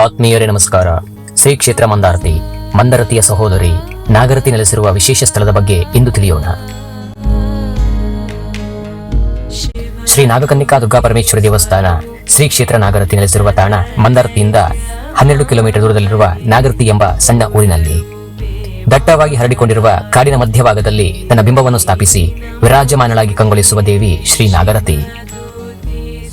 ಆತ್ಮೀಯರೇ ನಮಸ್ಕಾರ. ಶ್ರೀ ಕ್ಷೇತ್ರ ಮಂದಾರತಿ, ಮಂದರತಿಯ ಸಹೋದರಿ, ನಾಗರತಿ ನೆಲೆಸಿರುವ ವಿಶೇಷ ಸ್ಥಳದ ಬಗ್ಗೆ ಇಂದು ತಿಳಿಯೋಣ. ಶ್ರೀ ನಾಗಕನ್ನಿಕಾ ದುರ್ಗಾ ಪರಮೇಶ್ವರಿ ದೇವಸ್ಥಾನ, ಶ್ರೀ ಕ್ಷೇತ್ರ ನಾಗರತಿ ನೆಲೆಸಿರುವ ತಾಣ ಮಂದಾರತಿಯಿಂದ ಹನ್ನೆರಡು ಕಿಲೋಮೀಟರ್ ದೂರದಲ್ಲಿರುವ ನಾಗರತಿ ಎಂಬ ಸಣ್ಣ ಊರಿನಲ್ಲಿ. ದಟ್ಟವಾಗಿ ಹರಡಿಕೊಂಡಿರುವ ಕಾಡಿನ ಮಧ್ಯಭಾಗದಲ್ಲಿ ತನ್ನ ಬಿಂಬವನ್ನು ಸ್ಥಾಪಿಸಿ ವಿರಾಜಮಾನಳಾಗಿ ಕಂಗೊಳಿಸುವ ದೇವಿ ಶ್ರೀ ನಾಗರತಿ.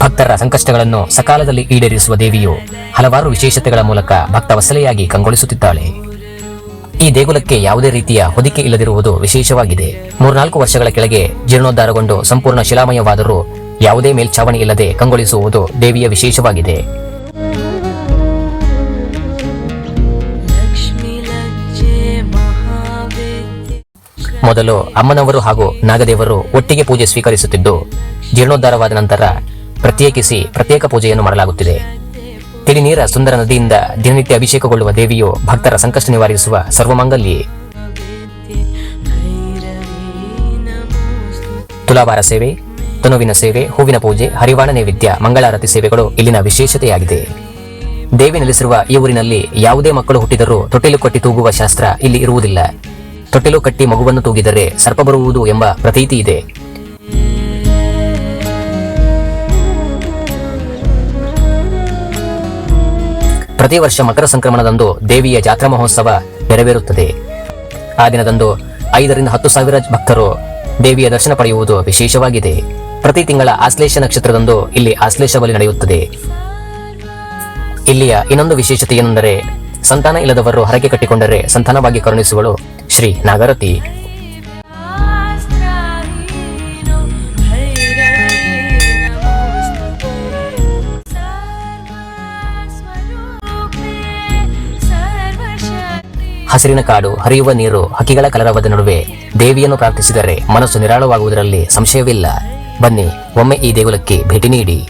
ಭಕ್ತರ ಸಂಕಷ್ಟಗಳನ್ನು ಸಕಾಲದಲ್ಲಿ ಈಡೇರಿಸುವ ದೇವಿಯು ಹಲವಾರು ವಿಶೇಷತೆಗಳ ಮೂಲಕ ಭಕ್ತ ವಸಲೆಯಾಗಿ ಕಂಗೊಳಿಸುತ್ತಿದ್ದಾಳೆ. ಈ ದೇಗುಲಕ್ಕೆ ಯಾವುದೇ ರೀತಿಯ ಹೊದಿಕೆ ಇಲ್ಲದಿರುವುದು ವಿಶೇಷವಾಗಿದೆ. ಮೂರ್ನಾಲ್ಕು ವರ್ಷಗಳ ಕೆಳಗೆ ಜೀರ್ಣೋದ್ಧಾರಗೊಂಡು ಸಂಪೂರ್ಣ ಶಿಲಾಮಯವಾದರೂ ಯಾವುದೇ ಮೇಲ್ಛಾವಣಿ ಇಲ್ಲದೆ ಕಂಗೊಳಿಸುವುದು ದೇವಿಯ ವಿಶೇಷವಾಗಿದೆ. ಮೊದಲು ಅಮ್ಮನವರು ಹಾಗೂ ನಾಗದೇವರು ಒಟ್ಟಿಗೆ ಪೂಜೆ ಸ್ವೀಕರಿಸುತ್ತಿದ್ದು, ಜೀರ್ಣೋದ್ಧಾರವಾದ ನಂತರ ಪ್ರತ್ಯೇಕಿಸಿ ಪ್ರತ್ಯೇಕ ಪೂಜೆಯನ್ನು ಮಾಡಲಾಗುತ್ತಿದೆ. ತಿಳಿನೀರ ಸುಂದರ ನದಿಯಿಂದ ದಿನನಿತ್ಯ ಅಭಿಷೇಕಗೊಳ್ಳುವ ದೇವಿಯು ಭಕ್ತರ ಸಂಕಷ್ಟ ನಿವಾರಿಸುವ ಸರ್ವಮಂಗಲ್ಯೆ ತುಲಾಭಾರ ಸೇವೆ, ತನುವಿನ ಸೇವೆ, ಹೂವಿನ ಪೂಜೆ, ಹರಿವಾಣ ನೈವೇದ್ಯ, ಮಂಗಳಾರತಿ ಸೇವೆಗಳು ಇಲ್ಲಿನ ವಿಶೇಷತೆಯಾಗಿದೆ. ದೇವಿ ನೆಲೆಸಿರುವ ಈ ಊರಿನಲ್ಲಿ ಯಾವುದೇ ಮಕ್ಕಳು ಹುಟ್ಟಿದರೂ ತೊಟ್ಟಿಲು ಕಟ್ಟಿ ತೂಗುವ ಶಾಸ್ತ್ರ ಇಲ್ಲಿ ಇರುವುದಿಲ್ಲ. ತೊಟ್ಟಿಲು ಕಟ್ಟಿ ಮಗುವನ್ನು ತೂಗಿದರೆ ಸರ್ಪ ಬರುವುದು ಎಂಬ ಪ್ರತೀತಿ ಇದೆ. ಪ್ರತಿ ವರ್ಷ ಮಕರ ಸಂಕ್ರಮಣದಂದು ದೇವಿಯ ಜಾತ್ರಾ ಮಹೋತ್ಸವ ನೆರವೇರುತ್ತದೆ. ಆ ದಿನದಂದು ಐದರಿಂದ ಹತ್ತು ಸಾವಿರ ಭಕ್ತರು ದೇವಿಯ ದರ್ಶನ ಪಡೆಯುವುದು ವಿಶೇಷವಾಗಿದೆ. ಪ್ರತಿ ತಿಂಗಳ ಆಶ್ಲೇಷ ನಕ್ಷತ್ರದಂದು ಇಲ್ಲಿ ಆಶ್ಲೇಷ ಬಲಿ ನಡೆಯುತ್ತದೆ. ಇಲ್ಲಿಯ ಇನ್ನೊಂದು ವಿಶೇಷತೆ ಏನೆಂದರೆ, ಸಂತಾನ ಇಲ್ಲದವರು ಹರಕೆ ಕಟ್ಟಿಕೊಂಡರೆ ಸಂತಾನವಾಗಿ ಕರುಣಿಸುವಳು ಶ್ರೀ ನಾಗರತಿ. ಹಸಿರಿನ ಕಾಡು, ಹರಿಯುವ ನೀರು, ಹಕ್ಕಿಗಳ ಕಲರವದ ನಡುವೆ ದೇವಿಯನ್ನು ಪ್ರಾರ್ಥಿಸಿದರೆ ಮನಸ್ಸು ನಿರಾಳವಾಗುವುದರಲ್ಲಿ ಸಂಶಯವಿಲ್ಲ. ಬನ್ನಿ, ಒಮ್ಮೆ ಈ ದೇಗುಲಕ್ಕೆ ಭೇಟಿ ನೀಡಿ.